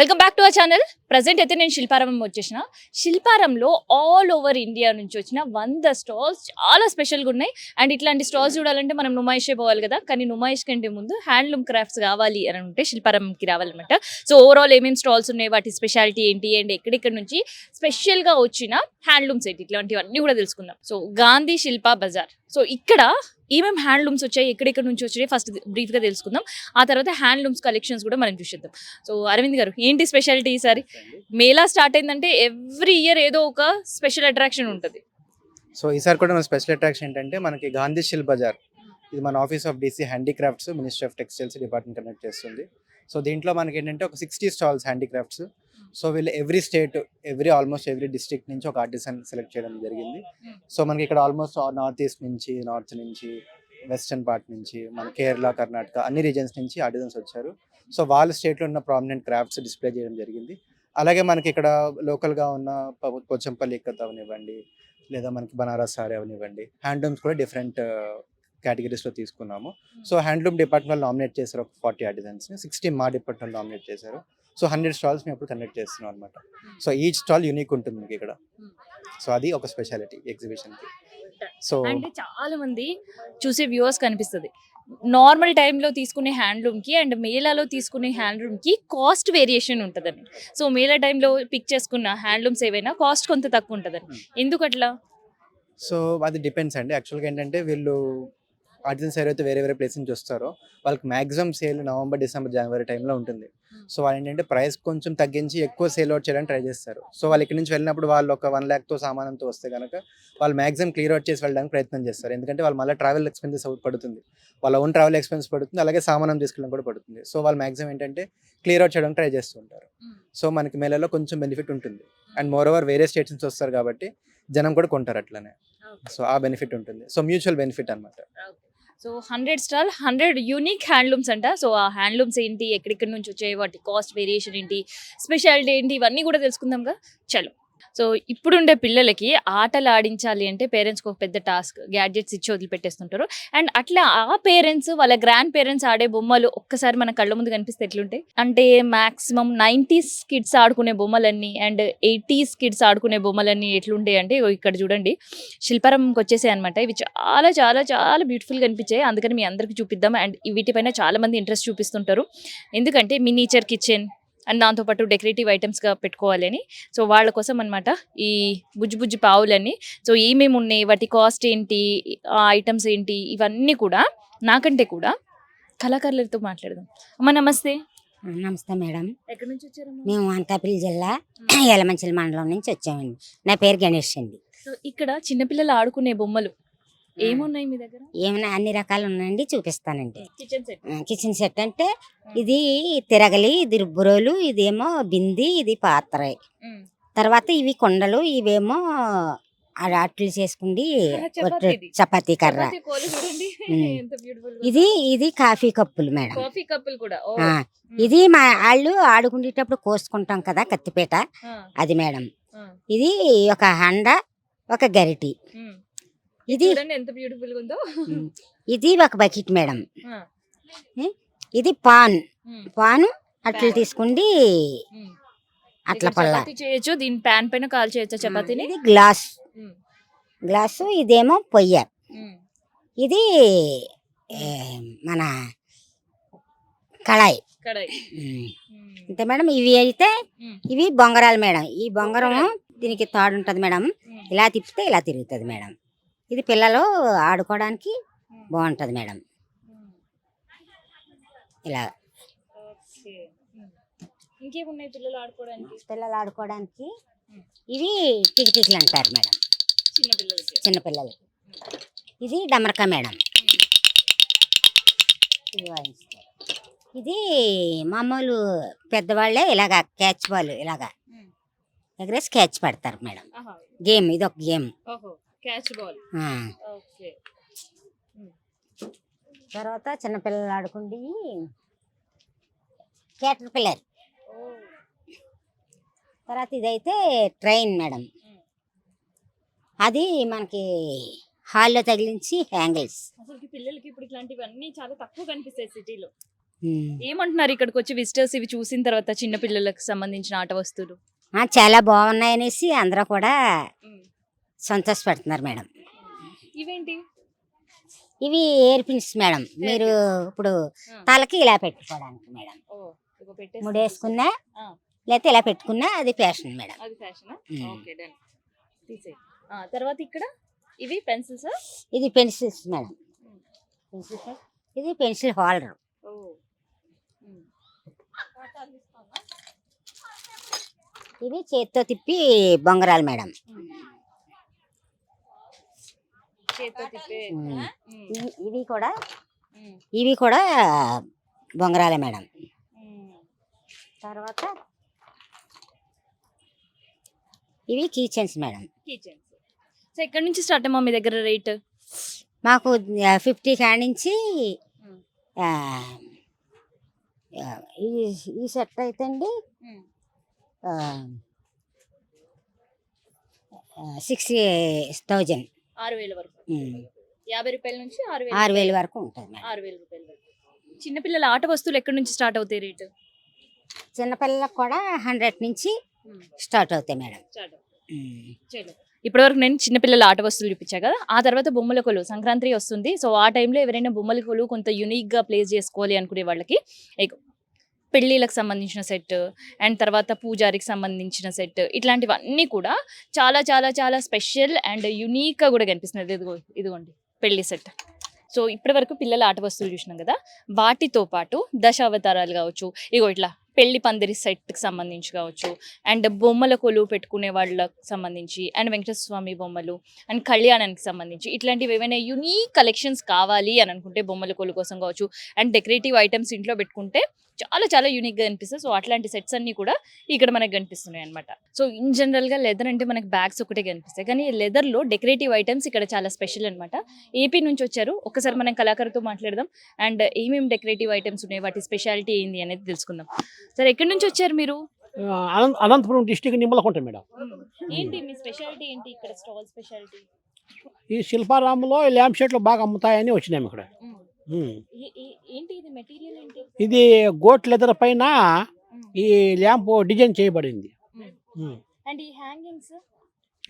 Welcome back to our channel present అయితే నేను శిల్పారామం వచ్చేసిన. శిల్పారంలో ఆల్ ఓవర్ ఇండియా నుంచి వచ్చిన వంద స్టాల్స్ చాలా స్పెషల్గా ఉన్నాయి. అండ్ ఇట్లాంటి స్టాల్స్ చూడాలంటే మనం నుమాయిషే పోవాలి కదా. కానీ నుమాయిష్ కంటే ముందు హ్యాండ్లూమ్ క్రాఫ్ట్స్ కావాలి అని ఉంటే శిల్పారామంకి రావాలన్నమాట. సో ఓవరాల్ ఏమేమి స్టాల్స్ ఉన్నాయి? వాటి స్పెషాలిటీ ఏంటి? అండ్ ఎక్కడెక్కడ నుంచి స్పెషల్గా వచ్చిన హ్యాండ్లూమ్స్ ఏంటి ఇట్లాంటివన్నీ కూడా తెలుసుకుందాం. సో గాంధీ శిల్పా బజార్ సో ఇక్కడ ఏమేమి హ్యాండ్లూమ్స్ వచ్చాయి ఎక్కడెక్కడ నుంచి వచ్చాయి ఫస్ట్ బ్రీఫ్గా తెలుసుకుందాం. ఆ తర్వాత హ్యాండ్లూమ్స్ కలెక్షన్స్ కూడా మనం చూసేద్దాం. సో అరవింద్ గారు ఏంటి స్పెషాలిటీ ఈసారి? మేళా స్టార్ట్ అయిందంటే ఎవ్రీ ఇయర్ ఏదో ఒక స్పెషల్ అట్రాక్షన్ ఉంటుంది. సో ఈసారి కూడా మన స్పెషల్ అట్రాక్షన్ ఏంటంటే మనకి గాంధీ శిల్ బజార్. ఇది మన office of DC handicrafts ministry of textiles department conduct చేస్తుంది. సో దీంట్లో మనకి ఏంటంటే ఒక సిక్స్టీ స్టాల్స్ హ్యాండీక్రాఫ్ట్స్ సో వీళ్ళు every state every almost every district నుంచి ఒక ఆర్టిసన్ సెలెక్ట్ చేయడం జరిగింది. సో మనకి ఇక్కడ ఆల్మోస్ట్ నార్త్ ఈస్ట్ నుంచి నార్త్ నుంచి వెస్టర్న్ పార్ట్ నుంచి మన కేరళ కర్ణాటక అన్ని రీజన్స్ నుంచి ఆర్టిజన్స్ వచ్చారు. సో వాళ్ళ స్టేట్లో ఉన్న ప్రామినెంట్ క్రాఫ్ట్స్ డిస్ప్లే చేయడం జరిగింది. అలాగే మనకి ఇక్కడ లోకల్గా ఉన్న పోచంపల్లి ఇక్కత్ అవనివ్వండి లేదా మనకి బనారస్ సారీ అవనివ్వండి హ్యాండ్లూమ్స్ కూడా డిఫరెంట్ కేటగిరీస్లో తీసుకున్నాము. సో హ్యాండ్లూమ్ డిపార్ట్మెంట్ నామినేట్ చేశారు ఒక ఫార్టీ ఆర్టిజన్స్ని సిక్స్టీ మా డిపార్ట్మెంట్ నామినేట్ చేశారు. సో హండ్రెడ్ స్టాల్స్ మేము ఇప్పుడు కండక్ట్ చేస్తున్నాం అనమాట సో ఈచ్ స్టాల్ యూనిక్ ఉంటుంది మీకు ఇక్కడ. సో అది ఒక స్పెషాలిటీ ఎగ్జిబిషన్కి సో అంటే చాలా మంది చూసే వ్యూవర్స్ కనిపిస్తుంది. నార్మల్ టైంలో తీసుకునే హ్యాండ్లూమ్కి అండ్ మేళాలో తీసుకునే హ్యాండ్లూమ్కి కాస్ట్ వేరియేషన్ ఉంటుందని. సో మేళా టైంలో పిక్ చేసుకున్న హ్యాండ్లూమ్స్ ఏవైనా కాస్ట్ కొంత తక్కువ ఉంటుందని. ఎందుకు అట్లా? సో అది డిపెండ్స్ అండి. యాక్చువల్గా ఏంటంటే వీళ్ళు ఆర్టిజన్స్ ఎవరైతే వేరే వేరే ప్లేస్ నుంచి వస్తారో వాళ్ళకి మాక్సిమం సేల్ నవంబర్ డిసెంబర్ జనవరి టైంలో ఉంటుంది. సో వాళ్ళు ఏంటంటే ప్రైస్ కొంచెం తగ్గించి ఎక్కువ సేల్ అవుట్ చేయడానికి ట్రై చేస్తారు. సో వాళ్ళు ఇక్కడి నుంచి వెళ్ళినప్పుడు వాళ్ళు ఒక వన్ ల్యాక్తో సామానంతో వస్తే కనుక వాళ్ళు మాక్సిమం క్లియర్ అవుట్ చేసి వెళ్ళడానికి ప్రయత్నం చేస్తారు. ఎందుకంటే వాళ్ళు మళ్ళీ ట్రావెల్ ఎక్స్పెన్సెస్ పడుతుంది. వాళ్ళ ఓన్ ట్రావెల్ ఎక్స్పెన్స్ పడుతుంది అలాగే సామానం తీసుకెళ్ళడం కూడా పడుతుంది. సో వాళ్ళు మాక్సిమం ఏంటంటే క్లియర్ అవుట్ చేయడానికి ట్రై చేస్తుంటారు సో మనకి మేళలో కొంచెం బెనిఫిట్ ఉంటుంది. అండ్ మోర్ ఓవర్ వేరే స్టేట్స్ నుంచి వస్తారు కాబట్టి జనం కూడా కొంటారు అట్లనే. సో ఆ బెనిఫిట్ ఉంటుంది. సో మ్యూచువల్ బెనిఫిట్ అనమాట so hundred stall hundred unique handlooms అంట. సో ఆ హ్యాండ్లూమ్స్ ఏంటి ఎక్కడెక్కడి నుంచి వచ్చాయి వాటి కాస్ట్ వేరియేషన్ ఏంటి స్పెషాలిటీ ఏంటి ఇవన్నీ కూడా తెలుసుకుందాంగా. చలో. సో ఇప్పుడుండే పిల్లలకి ఆటలు ఆడించాలి అంటే పేరెంట్స్కి ఒక పెద్ద టాస్క్ గ్యాడ్జెట్స్ ఇచ్చి వదిలిపెట్టేస్తుంటారు. అండ్ అట్లా ఆ పేరెంట్స్ వాళ్ళ గ్రాండ్ పేరెంట్స్ ఆడే బొమ్మలు ఒక్కసారి మన కళ్ళ ముందు కనిపిస్తే ఎట్లుంటాయి? అంటే మాక్సిమం నైంటీస్ కిడ్స్ ఆడుకునే బొమ్మలన్నీ అండ్ ఎయిటీస్ కిడ్స్ ఆడుకునే బొమ్మలన్నీ ఎట్లుంటాయి అంటే ఇక్కడ చూడండి. శిల్పారంకి వచ్చేసాయి అనమాట ఇవి చాలా చాలా చాలా బ్యూటిఫుల్గా కనిపించాయి అందుకని మీ అందరికీ చూపిద్దాం. అండ్ వీటిపైన చాలామంది ఇంట్రెస్ట్ చూపిస్తుంటారు. ఎందుకంటే మినీచర్ కిచెన్ అండ్ దాంతోపాటు డెకరేటివ్ ఐటమ్స్గా పెట్టుకోవాలని. సో వాళ్ళ కోసం అనమాట ఈ బుజ్జి బుజ్జి పావులన్నీ. సో ఏమేమి ఉన్నాయి? వాటి కాస్ట్ ఏంటి? ఆ ఐటమ్స్ ఏంటి? ఇవన్నీ కూడా నాకంటే కూడా కళాకారులతో మాట్లాడదాం. అమ్మ నమస్తే. నమస్తే మేడం. ఎక్కడి నుంచి వచ్చారమ్మా మేము అనకాపల్లి జిల్లా యలమంచిలి మండలం నుంచి వచ్చామండి. నా పేరు గణేష్ అండి. సో ఇక్కడ చిన్నపిల్లలు ఆడుకునే బొమ్మలు ఏమున్నాయి మీ దగ్గర? ఏమైనా అన్ని రకాలు ఉన్నాయండి చూపిస్తానండి. Kitchen set. కిచెన్ సెట్ అంటే ఇది తిరగలి ఇది రుబ్బురోలు ఇదేమో బింది ఇది పాత్ర. తర్వాత ఇవి కొండలు ఇవేమో అట్లు చేసుకుండి. చపాతీ కర్ర. ఇది ఇది కాఫీ కప్పులు మేడం. కాఫీ కప్పులు కూడా. ఇది మా వాళ్ళు ఆడుకునేటప్పుడు కోసుకుంటాం కదా కత్తిపేట. అది మేడం. ఇది ఒక హండ ఒక గరిటి. ఇది ఎంత బ్యూటిఫుల్ ఉందో. ఇది ఒక బకెట్ మేడం. ఇది పాన్. పాను అట్లు. తీసుకుండి. అట్ల చపాతీ చేయొచ్చు దీని ప్యాన్ పైన కాల్ చేయొచ్చు చపాతీని? ఇది గ్లాస్. గ్లాసు ఇదేమో పొయ్య. ఇది మన కళాయి. అంతే మేడం ఇవి అయితే ఇవి బొంగరాలు మేడం. ఈ బొంగరం దీనికి తాడు ఉంటుంది మేడం. ఇలా తిప్పితే ఇలా తిరుగుతుంది మేడం. ఇది పిల్లలు ఆడుకోవడానికి బాగుంటుంది మేడం. ఇలా. ఇంకేమున్నాయి పిల్లలు ఆడుకోవడానికి? పిల్లలు ఆడుకోవడానికి ఉమ్. ఇవి టికిటికలు అంటారు మేడం. చిన్నపిల్లలు ఇది డమరక మేడం. ఇది మామూలు పెద్దవాళ్ళే ఇలాగా క్యాచ్ బాల్ ఇలాగా. ఎగరేసి క్యాచ్ పెడతారు మేడం. గేమ్ ఇది ఒక గేమ్ క్యాచ్ బాల్. ఓకే. తర్వాత చిన్నపిల్లలు ఆడుకుండి క్యాటర్ పిల్లర్ తర్వాత ఇదైతే ట్రైన్ మేడం. అది మనకి హాల్లో తగిలించి హ్యాంగిల్స్. అసలు పిల్లలకి ఇప్పుడు ఇట్లాంటివన్నీ చాలా తక్కువ కనిపిస్తాయి సిటీలో. ఏమంటున్నారు ఇక్కడికి వచ్చి విజిటర్స్ ఇవి చూసిన తర్వాత చిన్న పిల్లలకు సంబంధించిన ఆట వస్తువులు? ఆ, చాలా బాగున్నాయి అనేసి అందరూ కూడా సంతోషపడుతున్నారు మేడం. ఇవేంటి? ఇవి ఎయిర్ పిన్స్ మేడం. మీరు ఇప్పుడు తలకి ఇలా పెట్టుకోవడానికి మేడం. ముడేసుకున్నా ఆ. లేకపోతే ఇలా పెట్టుకున్నా అది ఫ్యాషన్ మేడం. అది ఫ్యాషన్ ఉమ్. Okay done. తీసేయి. ఆ, తర్వాత ఇక్కడ ఇవి పెన్సిల్స్? ఇది పెన్సిల్స్ మేడం. ఇది పెన్సిల్ హోల్డర్. ఇవి చేత్తో తిప్పి బొంగరాలు మేడం చేత్తో తిప్పే ఉమ్. ఉమ్, ఇవి- కూడా ఇవి కూడా బొంగరాలే మేడం. తర్వాత? ఇవి కీచెన్స్ మేడం. కిచెన్స్. సో ఎక్కడి నుంచి స్టార్ట్ అమ్మా మీ దగ్గర రేట్? మాకు ఫిఫ్టీ కాడ నుంచి ఈ ఈ సెట్ అయితే అండి సిక్స్టీ థౌజండ్. ఆరు వేల వరకు యాభై రూపాయల నుంచి ఆరు వేల ఆరు వేలు వరకు ఉంటుంది మేడం. ఆరు వేల రూపాయల వరకు. చిన్నపిల్లల ఆట వస్తువులు ఎక్కడి నుంచి స్టార్ట్ అవుతాయి రేటు? చిన్నపిల్లలకు కూడా హండ్రెడ్ నుంచి స్టార్ట్ అవుతాయి మేడం. స్టార్ట్ ఉమ్. చలో ఇప్పటివరకు నేను చిన్నపిల్లల ఆట వస్తువులు చూపించా కదా ఆ తర్వాత బొమ్మల కొలు సంక్రాంతి వస్తుంది. సో ఆ టైంలో ఎవరైనా బొమ్మల కొలు కొంత యూనిక్గా ప్లేస్ చేసుకోవాలి అనుకునే వాళ్ళకి పెళ్ళిళ్ళకి సంబంధించిన సెట్ అండ్ తర్వాత పూజారికి సంబంధించిన సెట్ ఇట్లాంటివన్నీ కూడా చాలా చాలా చాలా స్పెషల్ అండ్ యూనిక్గా కూడా కనిపిస్తుంది ఇదిగో ఇదిగోండి పెళ్ళి సెట్. సో ఇప్పటి వరకు పిల్లల ఆట వస్తువులు చూసినాం కదా? వాటితో పాటు దశావతారాలు కావచ్చు. ఇగో ఇట్లా పెళ్ళి పందిరి సెట్కి సంబంధించి కావచ్చు అండ్ బొమ్మల కొలువు పెట్టుకునే వాళ్ళకి సంబంధించి అండ్ వెంకటేశ్వర స్వామి బొమ్మలు అండ్ కళ్యాణానికి సంబంధించి ఇట్లాంటివి ఏమైనా యూనిక్ కలెక్షన్స్ కావాలి అని అనుకుంటే బొమ్మల కొలువు కోసం కావచ్చు అండ్ డెకరేటివ్ ఐటమ్స్ ఇంట్లో పెట్టుకుంటే చాలా చాలా యూనిక్గా అనిపిస్తుంది. సో అట్లాంటి సెట్స్ అన్ని కూడా ఇక్కడ మనకు కనిపిస్తున్నాయి అనమాట సో ఇన్ జనరల్గా లెదర్ అంటే మనకి బ్యాగ్స్ ఒకటే కనిపిస్తాయి. కానీ లెదర్లో డెకరేటివ్ ఐటమ్స్ ఇక్కడ చాలా స్పెషల్ అనమాట ఏపీ నుంచి వచ్చారు. ఒకసారి మనం కళాకారుతో మాట్లాడదాం. అండ్ ఏమేమి డెకరేటివ్ ఐటమ్స్ ఉన్నాయి? వాటి స్పెషాలిటీ ఏంది అనేది తెలుసుకుందాం. సరే ఎక్కడి నుంచి వచ్చారు మీరు? Anantapuram district Nimmalakunta madam. ఏంటి మీ స్పెషాలిటీ ఏంటి ఇక్కడ స్టాల్ స్పెషాలిటీ? ఈ శిల్పారామంలో ఈ ల్యాంప్ షెట్లు బాగా అమ్ముతాయని వచ్చినాము ఇక్కడ. ఏంటి ఇది మెటీరియల్ ఏంటి? ఇది గోట్ లెదర్ పైన ఈ ల్యాంప్ డిజైన్ చేయబడింది. ఉమ్. అండ్ ఈ హ్యాంగింగ్స్?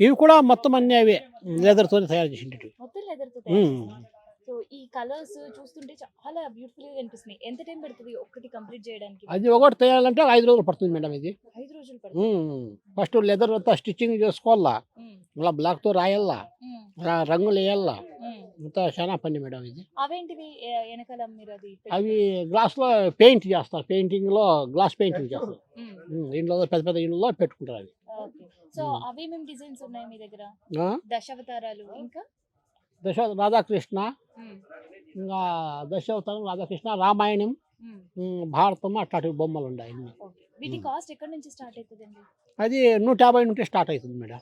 ఇవి కూడా మొత్తం అన్ని అవే లెదర్తో తయారు చేసిండేవి మొత్తం ఉమ్. సో ఈ కలర్స్ చూస్తుంటే చాలా బ్యూటిఫుల్గా కనిపిస్తున్నాయి. ఎంత టైం పడుతుంది ఒక్కటి కంప్లీట్ చేయడానికి? అది ఒకటి తయారంటే ఐదు రోజులు పడుతుంది మేడం ఇది. ఐదు రోజులు పడుతుంది. ఫస్ట్ లెదర్ అంతా స్టిచ్చింగ్ చేసుకోవాలా? మళ్ళీ బ్లాక్తో రాయాలా? ఉమ్, రా- రంగులు వేయాలా. అంతా చాలా పని మేడం ఇది. అవేంటివి? వెనకాల మీరు అది అవి గ్లాస్లో పెయింట్ చేస్తారు. పెయింటింగ్లో గ్లాస్ పెయింటింగ్ చేస్తారు. ఇంట్లో పెద్ద పెద్ద ఇంట్లో పెట్టుకుంటారు అవి. సో. అవి మేము డిజైన్స్ ఉన్నాయి మీ దగ్గర? దశావతారాలు ఇంకా? దశ రాధాకృష్ణ. ఇంకా దశావతారం రాధాకృష్ణ రామాయణం భారతం అట్లాంటి బొమ్మలు ఉన్నాయి అన్ని. ఓకే. వీటి ఉమ్. కాస్ట్ ఎక్కడి నుంచి స్టార్ట్ అవుతుందండి అది నూట యాభై నుండి స్టార్ట్ అవుతుంది మేడం.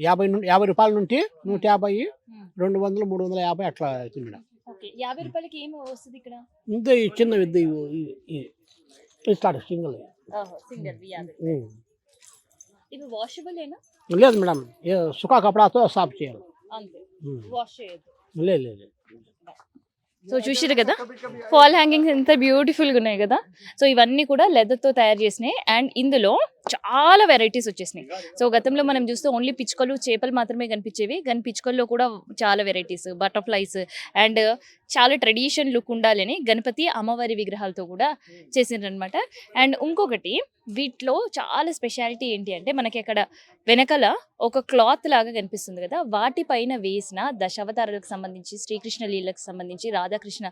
యాభై నుండి యాభై రూపాయల నుండి నూట యాభై. రెండు వందలు మూడు వందల యాభై అట్లా అవుతుంది మేడం. యాభై రూపాయలకి ఏమి వస్తుంది ఇక్కడ? ఇంత ఈ చిన్న ఇది ఇవి- ఇవి- ఇవి స్టార్ట్ సింగిల్. ఇవి వాషబుల్ లేదు మేడం. సుఖా కపడాతో సాఫ్ చేయాలి. అంతే. వాష్ చేయొద్దు. సో చూసారు కదా? ఫాల్ హ్యాంగింగ్స్ ఎంత బ్యూటిఫుల్గా ఉన్నాయి కదా? సో ఇవన్నీ కూడా leather తో తయారు చేసినాయి అండ్ ఇందులో చాలా వెరైటీస్ వచ్చేసినాయి. సో గతంలో మనం చూస్తే ఓన్లీ పిచ్చుకలు చేపలు మాత్రమే కనిపించేవి. కానీ పిచ్చుకల్లో కూడా చాలా వెరైటీస్ బటర్ఫ్లైస్ అండ్ చాలా ట్రెడిషన్ లుక్ ఉండాలని గణపతి అమ్మవారి విగ్రహాలతో కూడా చేసిండ్రనమాట అండ్ ఇంకొకటి వీటిలో చాలా స్పెషాలిటీ ఏంటి అంటే మనకి అక్కడ వెనకాల ఒక క్లాత్ లాగా కనిపిస్తుంది కదా. వాటిపైన వేసిన దశావతారాలకు సంబంధించి శ్రీకృష్ణ లీలకు సంబంధించి రాధాకృష్ణ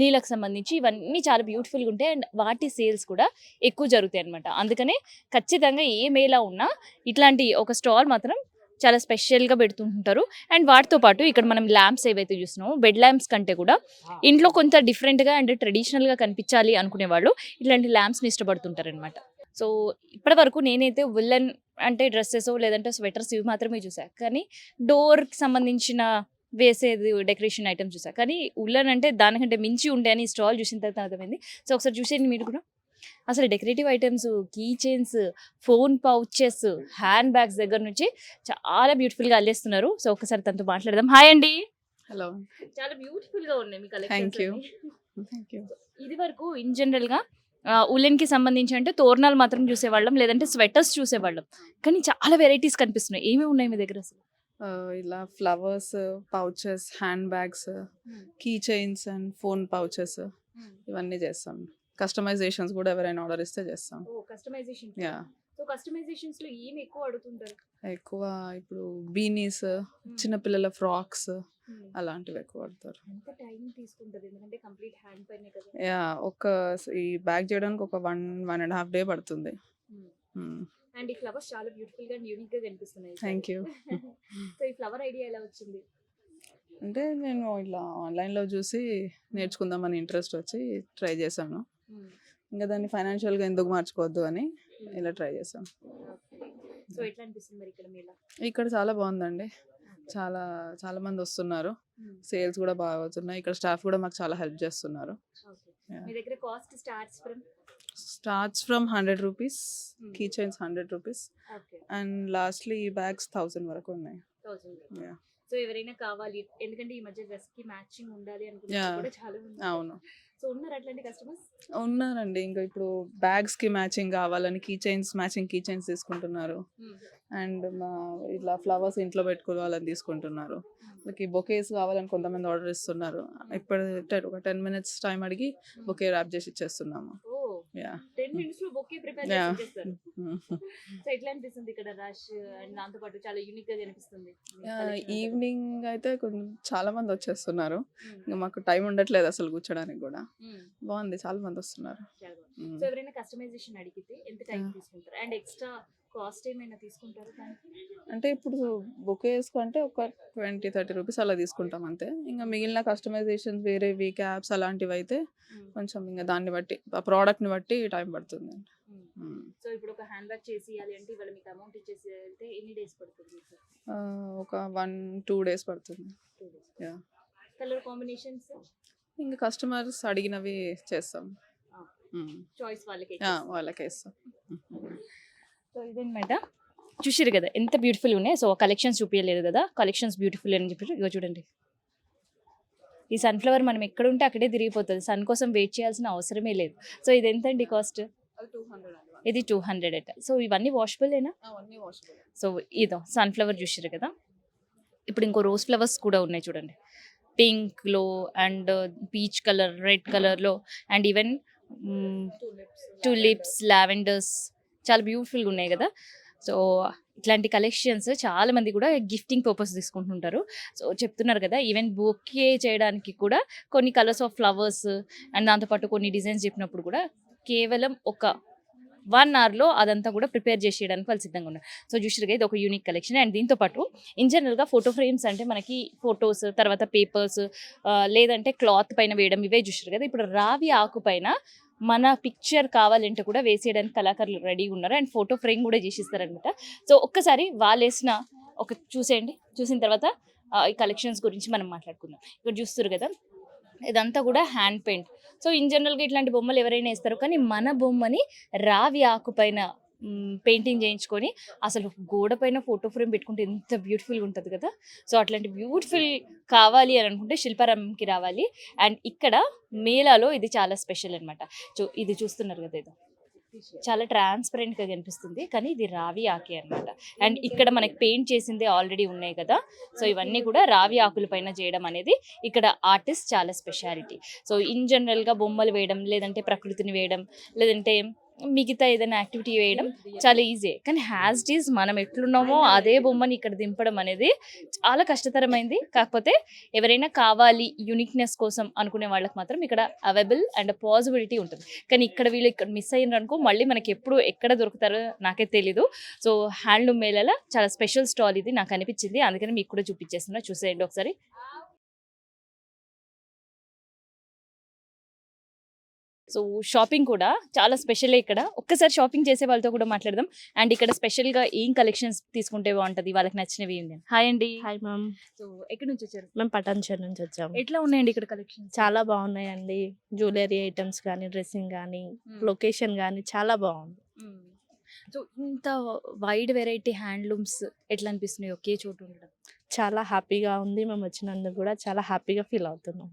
లీలకు సంబంధించి ఇవన్నీ చాలా బ్యూటిఫుల్గా ఉంటాయి. అండ్ వాటి సేల్స్ కూడా ఎక్కువ జరుగుతాయి అనమాట అందుకనే ఖచ్చితంగా ఏ మేళా ఉన్నా ఇట్లాంటి ఒక స్టాల్ మాత్రం చాలా స్పెషల్గా పెడుతుంటారు. అండ్ వాటితో పాటు ఇక్కడ మనం ల్యాంప్స్ ఏవైతే చూస్తున్నామో బెడ్ ల్యాంప్స్ కంటే కూడా ఇంట్లో కొంత డిఫరెంట్గా అండ్ ట్రెడిషనల్గా కనిపించాలి అనుకునే వాళ్ళు ఇట్లాంటి ల్యాంప్స్ని ఇష్టపడుతుంటారు అనమాట సో ఇప్పటి వరకు నేనైతే ఉల్లన్ అంటే డ్రెస్సెస్ లేదంటే స్వెటర్స్ ఇవి మాత్రమే చూసా. కానీ డోర్కి సంబంధించిన వేసేది డెకరేషన్ ఐటమ్స్ చూసా. కానీ ఉల్లన్ అంటే దానికంటే మించి ఉండే అని స్టాల్ చూసిన తర్వాత అర్థమైంది. సో ఒకసారి చూసేయండి మీరు కూడా. అసలు decorative items key chains phone pouches hand bags దగ్గర నుంచి చాలా బ్యూటిఫుల్గా అల్లేస్తున్నారు. సో ఒకసారి తనతో మాట్లాడదాం. హాయ్ అండి. హలో. చాలా బ్యూటిఫుల్గా ఉన్నాయి మీ. థ్యాంక్ యూ ఇది వరకు ఇన్ జనరల్గా ఉలెన్కి సంబంధించి అంటే తోరణాలు మాత్రం చూసేవాళ్ళం లేదంటే స్వెటర్స్ చూసేవాళ్ళం. కానీ చాలా వెరైటీస్ కనిపిస్తున్నాయి. ఏమేమి ఉన్నాయి మీ దగ్గర అసలు? ఇలా flowers pouches hand bags key chains and phone pouches ఇవన్నీ చేస్తాం. కస్టమైజేషన్స్ కూడా ఎవరైనా ఆర్డర్ ఇస్తే చేస్తాం. Customization yeah. సో కస్టమైజేషన్స్లో ఎక్కువ అడుగుతుంటారు? ఎక్కువ ఇప్పుడు బీనీస్ చిన్నపిల్లల ఫ్రాక్స్ అలాంటివి ఎక్కువ వాడతారు. ఎంత టైం తీసుకుంటది? ఎందుకంటే కంప్లీట్ హ్యాండ్ పైనే కదా. యా ఒక ఈ బ్యాగ్ చేయడానికి ఒక one one and half day పడుతుంది. అండ్ ఈ ఫ్లవర్స్ చాలా బ్యూటిఫుల్గా యూనిక్గా కనిపిస్తున్నాయి థ్యాంక్ యూ సో ఈ ఫ్లవర్ ఐడియా ఎలా వచ్చింది? అంటే నేను ఇలా ఆన్లైన్లో చూసి నేర్చుకుందామని ఇంట్రెస్ట్ వచ్చి ట్రై చేశాను. ఇంకా దాన్ని ఫైనాన్షియల్గా ఎందుకు మార్చుకోవద్దు అని ఇలా ట్రై చేశాను సో ఎట్లా అనిపిస్తుంది మరి ఇక్కడ చాలా బాగుందండి. చాలా చాలా మంది వస్తున్నారు. సేల్స్ కూడా బాగా అవుతున్నాయి. ఇక్కడ స్టాఫ్ కూడా మాకు చాలా హెల్ప్ చేస్తున్నారు. మీ దగ్గర cost starts from starts from hundred rupees Hmm. Key chains hundred rupees and lastly ఈ బ్యాగ్స్ థౌసండ్ వరకు ఉన్నాయి. సో ఎవరైనా కావాలి ఎందుకంటే ఈ మధ్య డ్రెస్కి మ్యాచింగ్ ఉండాలి అనుకుంటే చాలా అవును. సో ఉన్నారు అట్లాంటి కస్టమర్స్ ఉన్నారండి. ఇంకా ఇప్పుడు బ్యాగ్స్కి మ్యాచింగ్ కావాలని key chains matching key chains తీసుకుంటున్నారు. అండ్ మా ఇట్లా ఫ్లవర్స్ ఇంట్లో పెట్టుకోవాలని తీసుకుంటున్నారు. వాళ్ళకి బొకేస్ కావాలని కొంతమంది ఆర్డర్ ఇస్తున్నారు. ఇప్పుడు టెన్- ఒక టెన్ మినిట్స్ టైం అడిగి బొకే ర్యాప్ చేసి ఇచ్చేస్తున్నాము. యా టెన్ మినిట్స్లో బొకే ప్రిపేర్. చేస్తారు సో ఎట్లా అనిపిస్తుంది ఇక్కడ రష్ అండ్ దాంతో పాటు చాలా యూనిక్గా కనిపిస్తుంది ఈవినింగ్ అయితే కొంచెం చాలా మంది వచ్చేస్తున్నారు. ఇంకా మాకు టైం ఉండట్లేదు అసలు కూర్చోడానికి కూడా. బాగుంది చాలా మంది వస్తున్నారు. సో ఎవరైనా కస్టమైజేషన్ అడిగితే ఎంత టైం. తీసుకుంటారు? అండ్ ఎక్స్ట్రా కాస్ట్ ఏమైనా తీసుకుంటారు అంటే ఇప్పుడు బొకేస్ అంటే ఒక ట్వంటీ థర్టీ రూపీస్ అలా తీసుకుంటాం అంతే. ఇంకా మిగిలిన కస్టమైజేషన్స్ వేరేవి క్యాప్స్ అలాంటివి అయితే కొంచెం ఇంకా దాన్ని బట్టి ఆ ప్రోడక్ట్ని బట్టి టైం పడుతుంది. సో ఇప్పుడు ఒక హ్యాండ్ బ్యాగ్ చేసి ఇవ్వాలి అంటే ఇవాళ మీకు అమౌంట్ ఇచ్చేసి వెళ్తే ఎన్ని డేస్ పడుతుంది ఒక వన్ టూ డేస్ పడుతుంది. Colour combinations? ఇంకా కస్టమర్స్ అడిగినవి చేస్తాం. చాయిస్ వాళ్ళకి వాళ్ళకే ఇస్తాం. సో ఇదన్నమాట చూసారు కదా ఎంత బ్యూటిఫుల్ ఉన్నాయి. సో కలెక్షన్స్ చూపించలేదు కదా కలెక్షన్స్ బ్యూటిఫుల్ అని చెప్పి ఇగో చూడండి. ఈ సన్ఫ్లవర్ మనం ఎక్కడ ఉంటే అక్కడే తిరిగిపోతుంది. సన్ కోసం వెయిట్ చేయాల్సిన అవసరమే లేదు. సో ఇది ఎంత అండి కాస్ట్ ఇది టూ హండ్రెడ్ అట. సో ఇవన్నీ వాషబుల్లేనా సో ఇదో సన్ఫ్లవర్ చూసారు కదా. ఇప్పుడు ఇంకో రోజ్ ఫ్లవర్స్ కూడా ఉన్నాయి చూడండి. పింక్లో అండ్ పీచ్ కలర్ రెడ్ కలర్లో అండ్ ఈవెన్ టులిప్స్ లావెండర్స్ చాలా బ్యూటిఫుల్గా ఉన్నాయి కదా. సో ఇట్లాంటి కలెక్షన్స్ చాలా మంది కూడా గిఫ్టింగ్ పర్పస్ తీసుకుంటుంటారు. సో చెప్తున్నారు కదా ఈవెన్ బొకే చేయడానికి కూడా కొన్ని కలర్స్ ఆఫ్ ఫ్లవర్స్ అండ్ దాంతోపాటు కొన్ని డిజైన్స్ చెప్పినప్పుడు కూడా కేవలం ఒక వన్ అవర్లో అదంతా కూడా ప్రిపేర్ చేసేయడానికి వాళ్ళు సిద్ధంగా ఉన్నారు. సో చూసిరుగా ఇది ఒక యూనిక్ కలెక్షన్ అండ్ దీంతో పాటు ఇన్ జనరల్గా ఫోటో ఫ్రేమ్స్ అంటే మనకి ఫొటోస్ తర్వాత పేపర్స్ లేదంటే క్లాత్ పైన వేయడం ఇవే చూసారు కదా. ఇప్పుడు రావి ఆకు పైన మన పిక్చర్ కావాలంటే కూడా వేసేయడానికి కళాకారులు రెడీగా ఉన్నారు. అండ్ ఫోటో ఫ్రేమ్ కూడా చేసిస్తారనమాట. సో ఒక్కసారి వాళ్ళు వేసిన ఒక చూసేయండి. చూసిన తర్వాత ఈ కలెక్షన్స్ గురించి మనం మాట్లాడుకుందాం. ఇక్కడ చూస్తారు కదా ఇదంతా కూడా హ్యాండ్ పెయింట్ సో ఇన్ జనరల్గా ఇట్లాంటి బొమ్మలు ఎవరైనా వేస్తారు. కానీ మన బొమ్మని రావి ఆకుపైన పెయింటింగ్ చేయించుకొని అసలు గోడ పైన ఫోటో ఫ్రేమ్ పెట్టుకుంటే ఎంత బ్యూటిఫుల్గా ఉంటుంది కదా. సో అట్లాంటి బ్యూటిఫుల్ కావాలి అని అనుకుంటే శిల్పారామంకి రావాలి. అండ్ ఇక్కడ మేళాలో ఇది చాలా స్పెషల్ అనమాట సో ఇది చూస్తున్నారు కదా ఇది చాలా ట్రాన్స్పరెంట్గా కనిపిస్తుంది. కానీ ఇది రావి ఆకి అన్నమాట. అండ్ ఇక్కడ మనకి పెయింట్ చేసిందే ఆల్రెడీ ఉన్నాయి కదా. సో ఇవన్నీ కూడా రావి ఆకుల పైన చేయడం అనేది ఇక్కడ ఆర్టిస్ట్ చాలా స్పెషాలిటీ. సో ఇన్ జనరల్గా బొమ్మలు వేయడం లేదంటే ప్రకృతిని వేయడం లేదంటే మిగతా ఏదైనా యాక్టివిటీ వేయడం చాలా ఈజీ. కానీ హ్యాస్ డీస్ మనం ఎట్లున్నామో అదే బొమ్మని ఇక్కడ దింపడం అనేది చాలా కష్టతరమైంది. కాకపోతే ఎవరైనా కావాలి యూనిక్నెస్ కోసం అనుకునే వాళ్ళకి మాత్రం ఇక్కడ అవైలబుల్ అండ్ పాజిబిలిటీ ఉంటుంది. కానీ ఇక్కడ వీళ్ళు ఇక్కడ మిస్ అయ్యారు అనుకో మళ్ళీ మనకి ఎప్పుడు ఎక్కడ దొరుకుతారో నాకే తెలీదు. సో హ్యాండ్లూమ్ మేళల చాలా స్పెషల్ స్టాల్ ఇది. నాకు అనిపించింది. అందుకని మీకు కూడా చూపించేస్తున్నా. చూసేయండి ఒకసారి. సో షాపింగ్ కూడా చాలా స్పెషల్ ఇక్కడ. ఒక్కసారి షాపింగ్ చేసే వాళ్ళతో కూడా మాట్లాడదాం. అండ్ ఇక్కడ స్పెషల్గా ఏం కలెక్షన్స్ తీసుకుంటే బాగుంటది? వాళ్ళకి నచ్చినవి ఏంటి హాయ్ అండి. Hi ma'am. సో ఎక్కడి నుంచి వచ్చారు? మేము పటాన్చేరు నుంచి వచ్చాము. ఎట్లా ఉన్నాయండి ఇక్కడ కలెక్షన్స్? చాలా బాగున్నాయండి. జ్యువెలరీ ఐటమ్స్ కానీ డ్రెస్సింగ్ కానీ లొకేషన్ కానీ చాలా బాగుంది. సో ఇంత వైడ్ వెరైటీ హ్యాండ్లూమ్స్ ఎట్లా అనిపిస్తున్నాయి? ఒకే చోటు ఉండడం. చాలా హ్యాపీగా ఉంది. మేము వచ్చినందుకు కూడా చాలా హ్యాపీగా ఫీల్ అవుతున్నాం.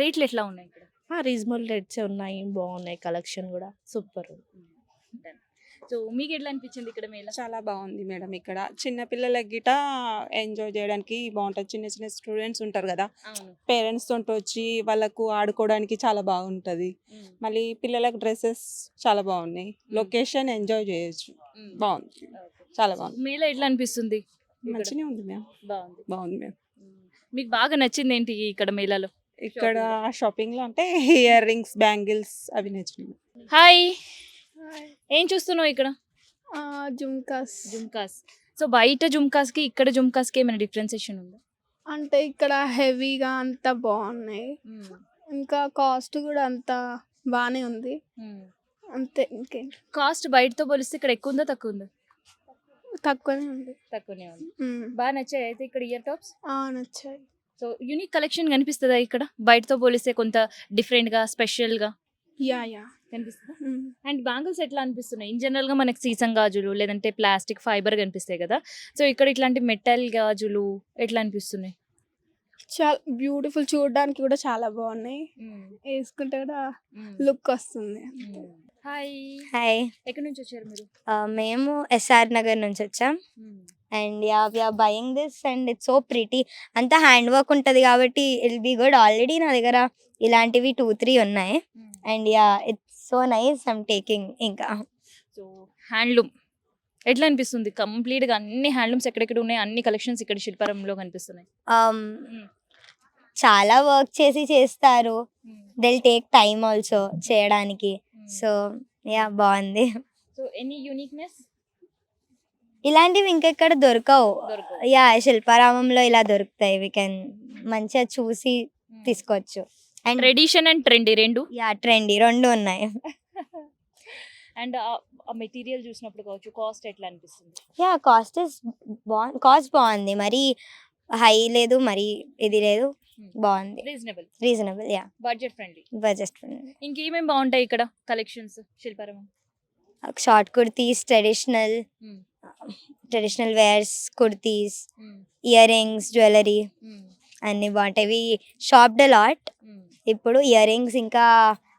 రేట్లు ఎట్లా ఉన్నాయి ఇక్కడ? రీజనబుల్ రేట్సే ఉన్నాయి బాగున్నాయి కలెక్షన్ కూడా. సూపర్. సో మీకు ఎట్లా అనిపించింది ఇక్కడ మేళ? చాలా బాగుంది మేడం ఇక్కడ. చిన్న పిల్లలకి గిట ఎంజాయ్ చేయడానికి బాగుంటుంది. చిన్న చిన్న స్టూడెంట్స్ ఉంటారు కదా. పేరెంట్స్ తోటి వచ్చి వాళ్ళకు ఆడుకోవడానికి చాలా బాగుంటుంది. మళ్ళీ పిల్లలకు డ్రెస్సెస్ చాలా బాగున్నాయి. లొకేషన్ ఎంజాయ్ చేయొచ్చు. బాగుంది. చాలా బాగుంది. మేళ ఎట్లా అనిపిస్తుంది? ఇక్కడ? మంచిగా ఉంది మ్యామ్. బాగుంది. బాగుంది మ్యామ్. మీకు బాగా నచ్చింది ఏంటి ఇక్కడ మేళలో? ఇక్కడ షాపింగ్లో అంటే ఇయర్ రింగ్స్ బ్యాంగిల్స్ అవి నచ్చినాయి హాయ్. ఏం చూస్తున్నావు ఇక్కడ? జుమ్కాస్. జుమ్కాస్. సో బయట జుమ్కాస్కి ఇక్కడ జుమ్కాస్కి ఏమైనా డిఫరెన్సేషన్ ఉందా? అంటే ఇక్కడ హెవీగా అంత బాగున్నాయి. ఇంకా కాస్ట్ కూడా అంత బాగానే ఉంది. అంతే ఇంకేం. కాస్ట్ బయటతో పోలిస్తే ఇక్కడ ఎక్కువ ఉందా తక్కువ ఉందా? తక్కువనే ఉంది. తక్కువనే ఉంది. బాగా నచ్చాయి అయితే ఇక్కడ ఇయర్ టాప్స్? ఆ, నచ్చాయి. సో యూనిక్ కలెక్షన్ కనిపిస్తుందా ఇక్కడ? బయటతో పోలిస్తే కొంత డిఫరెంట్గా స్పెషల్గా యా యా కనిపిస్తుందా. అండ్ బ్యాంగిల్స్ ఎట్లా అనిపిస్తున్నాయి? ఇన్ జనరల్గా మనకి సీసం గాజులు లేదంటే ప్లాస్టిక్ ఫైబర్ కనిపిస్తాయి కదా. సో ఇక్కడ ఇట్లాంటి మెటల్ గాజులు ఎట్లా అనిపిస్తున్నాయి? చాలా బ్యూటిఫుల్ చూడడానికి కూడా చాలా బాగున్నాయి. వేసుకుంటే కూడా లుక్ వస్తుంది. హాయ్. హాయ్. ఎక్కడి నుంచి వచ్చారు మీరు? మేము ఎస్ఆర్ నగర్ నుంచి వచ్చాం. And yeah we're buying this and it's so pretty. అంతా హ్యాండ్ వర్క్ ఉంటుంది కాబట్టి ఇల్ బీ గుడ్ ఆల్రెడీ నా దగ్గర ఇలాంటివి టూ త్రీ ఉన్నాయి. And yeah it's so nice I'm taking ఇంకా. So handloom. ఎట్లా అనిపిస్తుంది? కంప్లీట్గా అన్ని హ్యాండ్లూమ్స్ ఎక్కడెక్కడ ఉన్నాయి? అన్ని కలెక్షన్స్ ఇక్కడ శిల్పారంలో కనిపిస్తున్నాయి. um, చాలా వర్క్ చేసి చేస్తారు. దిల్ టేక్ టైమ్ ఆల్సో చేయడానికి. సో యా బాగుంది. సో ఎనీ యూనిక్నెస్ ఇలాంటివి ఇంకెక్కడ దొరకవు. యా శిల్పారామంలో ఇలా దొరుకుతాయి. వి కెన్ మంచిగా చూసి తీసుకోవచ్చు. అండ్ ట్రెడిషన్ అండ్ ట్రెండీ రెండు? యా ట్రెండీ రెండు ఉన్నాయి. అండ్ మెటీరియల్ చూసినప్పుడు కావచ్చు కాస్ట్ ఎట్లా అనిపిస్తుంది? యా కాస్ట్ ఇస్ బాగుంది కాస్ట్ బాగుంది. మరి హై లేదు మరి ఇది లేదు. బాగుంది. Reasonable reasonable yeah budget friendly budget ఇంకేమేం బాగుంటాయి ఇక్కడ collections Shilparamam short kurtis traditional Hmm. Traditional wears kurtis earrings jewellery అన్ని బాగుంటాయి. షాప్డ్ లాట్ ఇప్పుడు ఇయర్ రింగ్స్ ఇంకా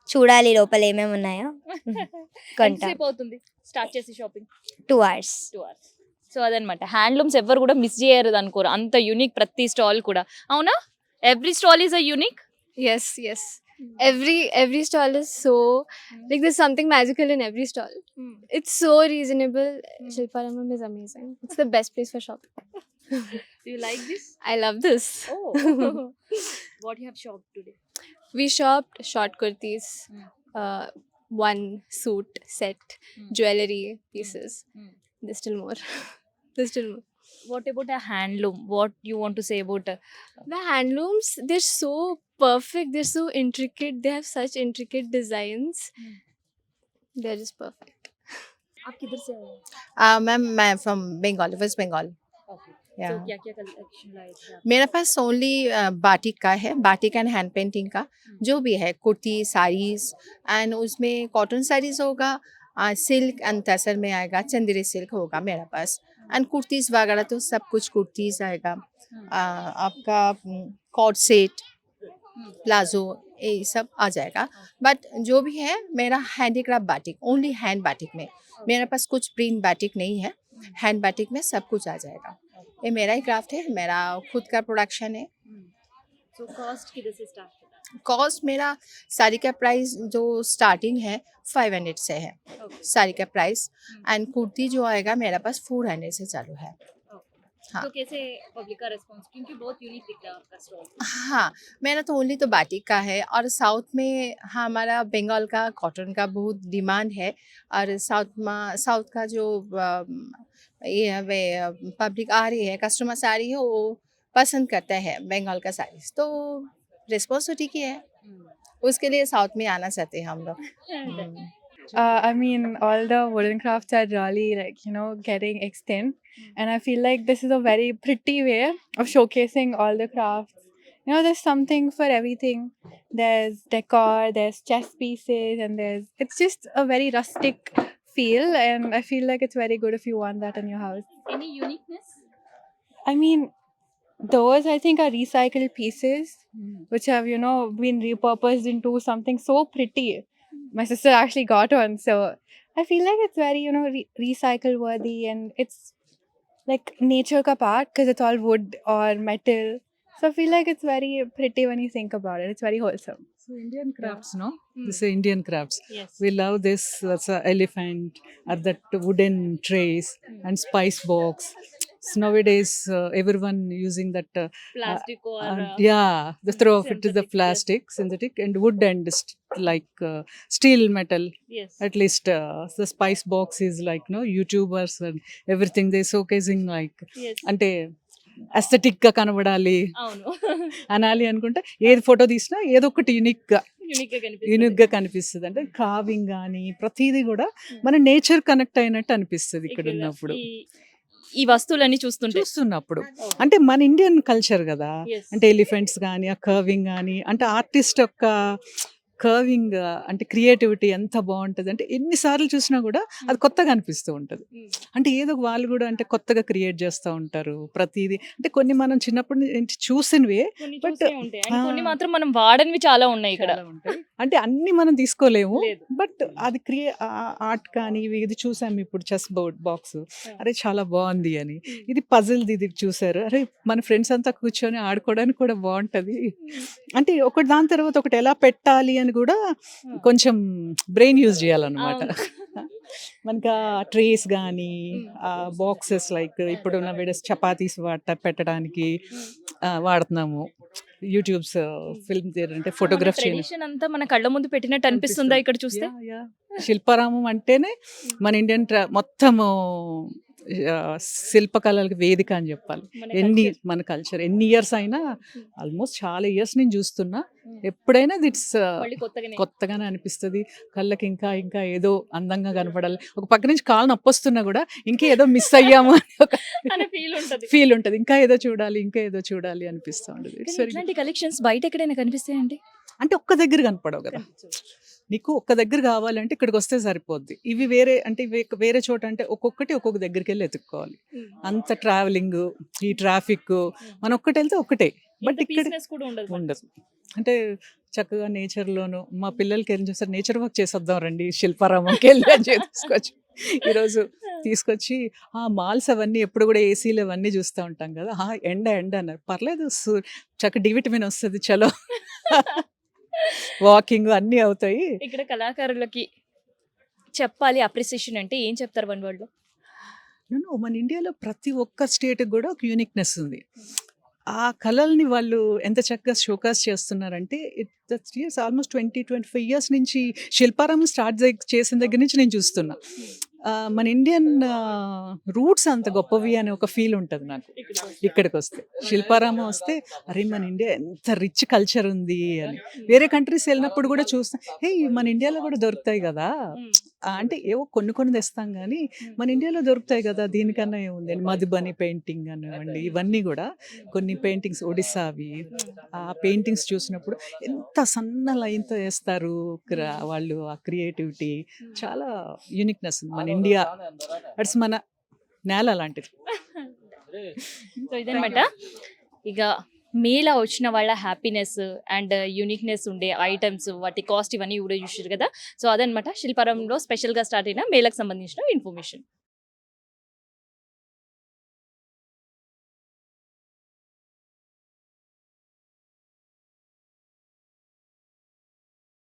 చూడాలి లోపల ఏమేమి ఉన్నాయో. కొంటా. ఎంతసేపు అవుతుంది స్టార్ట్ చేసి shopping two hours two hours so అదనమాట హ్యాండ్లూమ్స్ ఎవరు కూడా మిస్ చేయరు అనుకోరు. అంత యూనిక్ ప్రతి స్టాల్ కూడా. అవునా? every stall is a unique? Yes yes. Hmm. Every every stall is so hmm. like there's something magical in every stall. Hmm. It's so reasonable. Shilparamam is amazing. It's the best place for shopping. Do you like this? I love this. Oh. What you have shopped today? We shopped short kurtis uh, one suit set jewelry pieces. There's still more. There's still more. what about a handloom what you want to say about uh, The handlooms, they're so perfect. They're so intricate. They have such intricate designs. mm. They're just perfect. आप किधर से आए हो? Ma'am मैं from Bengal West Bengal Okay. मेरे पास only batik का है batik and hand painting का जो भी है कुर्ती साड़ीज एंड उसमें कॉटन साड़ीज होगा सिल्क एंड तसर में आएगा चंदेरी सिल्क होगा मेरे पास एंड कुर्तीज वगैरह तो सब कुछ कुर्तीज आएगा। uh, आपका कॉट सेट प्लाजो ये सब आ जाएगा। बट जो भी है मेरा handicraft batik only hand batik में। मेरे पास कुछ प्रिंट बाटिक नहीं है। हैंड बाटिक में सब कुछ आ जाएगा। ये मेरा ही क्राफ्ट है मेरा खुद का प्रोडक्शन है। सो कॉस्ट किधर से स्टार्ट होता कॉस्ट मेरा साड़ी का प्राइस जो स्टार्टिंग है फाइव हंड्रेड से है। Okay. साड़ी का प्राइस एंड कुर्ती जो आएगा मेरा पास फोर हंड्रेड से चालू है। हाँ। तो कैसे पब्लिक का रिस्पांस क्योंकि बहुत यूनिक दिख रहा है आपका स्टॉल हाँ मेरा तो ओनली तो बाटिक का है और साउथ में हाँ, हमारा बंगाल का कॉटन का बहुत डिमांड है और साउथ में साउथ का जो ये वे पब्लिक आ रही है कस्टमर्स आ रही है वो पसंद करता है बंगाल का साड़ीज तो रिस्पॉन्स तो ठीक ही है उसके लिए साउथ में आना चाहते हैं हम लोग हम्म। Uh, I mean, all the wooden crafts are really like, you know, getting extinct. And I feel like this is a very pretty way of showcasing all the crafts. You know, there's something for everything. There's decor, there's chess pieces, and there's, it's just a very rustic feel. And I feel like it's very good if you want that in your house. Any uniqueness? I mean, those I think are recycled pieces hmm. which have, you know, been repurposed into something so pretty. My sister actually got one, so I feel like it's very, you know, re- recycle worthy and it's like nature ka part because it's all wood or metal. So I feel like it's very pretty when you think about it. It's very wholesome. So Indian crafts, no? This is Indian crafts. Yes. We love this That's a elephant or that wooden trays and spice box. Nowadays, uh, everyone using that. Uh, Plastic or uh, uh, yeah, the throw of it to the synthetic, yes. plastic, synthetic, and wood and st- like uh, steel metal. yes. At least uh, the spice box is like no YouTubers and everything they showcasing like yes. అంటే అస్థెటిక్గా కనబడాలి అనాలి అనుకుంటే ఏది photo తీసినా ఏదో ఒకటి యునిక్గా యూనిక్గా కనిపిస్తుంది అంటే కావింగ్ కానీ ప్రతిదీ కూడా మన నేచర్ కనెక్ట్ అయినట్టు అనిపిస్తుంది ఇక్కడ ఉన్నప్పుడు ఈ- వస్తువులన్నీ చూస్తుంటే. చూస్తున్నప్పుడు. అంటే మన ఇండియన్ కల్చర్ కదా. అంటే ఎలిఫెంట్స్ కానీ ఆ కర్వింగ్ కానీ అంటే ఆర్టిస్ట్ యొక్క కర్వింగ్ అంటే క్రియేటివిటీ ఎంత బాగుంటుంది? అంటే ఎన్నిసార్లు చూసినా కూడా అది కొత్తగా అనిపిస్తూ ఉంటుంది. అంటే ఏదో ఒక వాళ్ళు కూడా అంటే కొత్తగా క్రియేట్ చేస్తూ ఉంటారు ప్రతిదీ. అంటే కొన్ని మనం చిన్నప్పటి నుంచి చూసినవే చూసే అండ్ కొన్ని. మాత్రం మనం వాడనివి చాలా ఉన్నాయి ఇక్కడ. అంటే అన్ని మనం తీసుకోలేము. బట్ అది క్రియే ఆర్ట్ కానీ ఇవి ఇది చూసాము ఇప్పుడు చెస్ బోర్డ్ బాక్స్. అరే చాలా బాగుంది అని. ఇది పజిల్ ఇది చూసారు. అరే మన ఫ్రెండ్స్ అంతా కూర్చొని ఆడుకోవడానికి కూడా బాగుంటది. అంటే ఒకటి దాని తర్వాత ఒకటి ఎలా పెట్టాలి అని కూడా కొంచెం బ్రెయిన్ యూజ్ చేయాలన్నమాట. మనకి ఆ ట్రేస్ కానీ ఆ బాక్సెస్ లైక్ ఇప్పుడున్న వీడియోస్ చపాతీస్ వాట పెట్టడానికి వాడుతున్నాము. యూట్యూబ్స్ ఫిల్మ్ అంటే ఫోటోగ్రాఫ్ చేయడం అంతా మన కళ్ళ ముందు పెట్టినట్టు అనిపిస్తుందా ఇక్కడ చూస్తే. శిల్పారామం అంటేనే మన ఇండియన్ మొత్తము శిల్పకళలకు వేదిక అని చెప్పాలి. ఎన్ని. మన కల్చర్ ఎన్ని ఇయర్స్ అయినా ఆల్మోస్ట్ చాలా ఇయర్స్ నేను చూస్తున్నా. ఎప్పుడైనా దిట్స్ కొత్తగానే. అనిపిస్తుంది. కళ్ళకి ఇంకా ఇంకా ఏదో అందంగా కనపడాలి. ఒక పక్క నుంచి కాలు నొప్పొస్తున్నా కూడా ఇంకా ఏదో మిస్ అయ్యాము అని ఒక ఫీల్ ఉంటది. ఫీల్ ఉంటుంది. ఇంకా ఏదో చూడాలి ఇంకా ఏదో చూడాలి అనిపిస్తూ ఉంటుంది. కలెక్షన్స్ బయట ఎక్కడైనా కనిపిస్తాయండి? అంటే ఒక్క దగ్గర కనపడవు కదా. నీకు ఒక్క దగ్గర కావాలంటే ఇక్కడికి వస్తే సరిపోద్ది. ఇవి వేరే అంటే ఇవి వేరే చోట అంటే ఒక్కొక్కటి ఒక్కొక్క దగ్గరికి వెళ్ళి ఎత్తుక్కోవాలి అంత ట్రావెలింగ్ ఈ ట్రాఫిక్ మనం ఒక్కటి. వెళ్తే ఒకటే బట్ ఇక్కడ కూడా ఉండదు అంటే చక్కగా నేచర్లోను మా పిల్లలకి ఏం చేస్తారు నేచర్ వాక్ చేసేద్దాం రండి శిల్పారామంకి వెళ్ళి అని తీసుకొచ్చి ఈరోజు తీసుకొచ్చి ఆ మాల్స్ అవన్నీ ఎప్పుడు కూడా ఏసీలు అవన్నీ చూస్తూ ఉంటాం కదా. ఆ ఎండ ఎండ అన్నారు. పర్లేదు చక్క డి విటమిన్ వస్తుంది చలో. వాకింగ్ అన్నీ అవుతాయి. ఇక్కడ కళాకారులకి చెప్పాలి అప్రిసియేషన్ అంటే ఏం చెప్తారు వన్ వర్డ్లో నేను మన ఇండియాలో ప్రతి ఒక్క స్టేట్ కూడా ఒక యూనిక్నెస్ ఉంది. ఆ కళల్ని వాళ్ళు ఎంత చక్కగా షోకాస్ చేస్తున్నారంటే it years almost twenty twenty five years నుంచి శిల్పారామం స్టార్ట్ చేసిన దగ్గర నుంచి నేను చూస్తున్నా. మన ఇండియన్ రూట్స్ అంత గొప్పవి అనే ఒక ఫీల్ ఉంటుంది నాకు. ఇక్కడికి వస్తే. శిల్పారామం వస్తే అరే మన ఇండియా ఎంత రిచ్ కల్చర్ ఉంది అని. వేరే కంట్రీస్ వెళ్ళినప్పుడు కూడా చూస్తాం హే మన ఇండియాలో కూడా దొరుకుతాయి కదా. అంటే ఏవో కొన్ని కొన్ని తెస్తాం కానీ మన ఇండియాలో దొరుకుతాయి కదా దీనికన్నా ఏముంది అని. మధుబని పెయింటింగ్ అనివ్వండి ఇవన్నీ కూడా. కొన్ని పెయింటింగ్స్ ఒడిస్సావి ఆ పెయింటింగ్స్ చూసినప్పుడు ఎంత సన్న లైన్తో వేస్తారు వాళ్ళు ఆ క్రియేటివిటీ. చాలా యూనిక్నెస్ మన ఇండియా. అట్స్ మన నేల సో ఇదనమాట ఇక మీలా వచ్చిన వాళ్ళ హ్యాపీనెస్ అండ్ యూనిక్నెస్ ఉండే ఐటమ్స్ వాటి కాస్ట్ ఇవన్నీ కూడా చూసారు కదా? సో అదనమాట శిల్పారంలో స్పెషల్గా స్టార్ట్ అయిన మేళకు సంబంధించిన ఇన్ఫర్మేషన్.